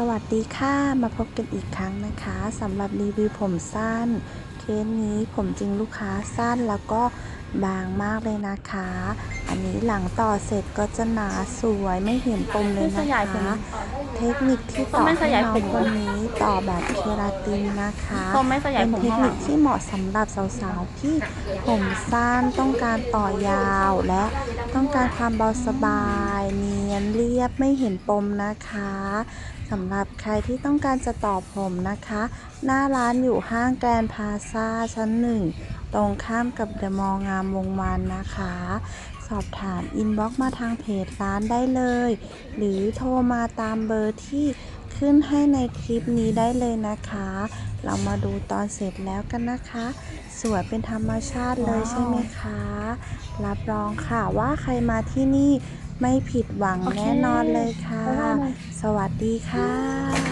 สวัสดีค่ะ มาพบกันอีกครั้งนะคะสำหรับรีวิวผมสั้น เคสนี้ผมจริงลูกค้าสั้นแล้วก็บางมากเลยนะคะ อันนี้หลังต่อเสร็จก็จะหนาสวยไม่เห็นปมเลยไม่นะขยายผมคะ เทคนิคที่ต่อไม่ขให้ยายน้อผงมคนนี้ต่อแบบเคราตินนะคะส้มไม่ขยายเป็นผมเทคข้างหนิลัคงที่เหมาะสำหรับสาวๆที่ผมสั้นต้องการต่อยาวและต้องการความเบาสบายเนียนเรียบไม่เห็นปมนะคะสำหรับใครที่ต้องการจะต่อผมนะคะ หน้าร้านอยู่ห้างแกรนพาซาชั้นหนึ่งตรงข้ามกับเดอะมอลล์งามวงวานนะคะ สอบถามอินบ็อกซ์มาทางเพจร้านได้เลย หรือโทรมาตามเบอร์ที่ขึ้นให้ในคลิปนี้ได้เลยนะคะ เรามาดูตอนเสร็จแล้วกันนะคะ สวยเป็นธรรมชาติเลยใช่ไหมคะ รับรองค่ะว่าใครมาที่นี่ ไม่ผิดหวังโอเคแน่นอนเลยค่ะบ๊ายบายสวัสดีค่ะ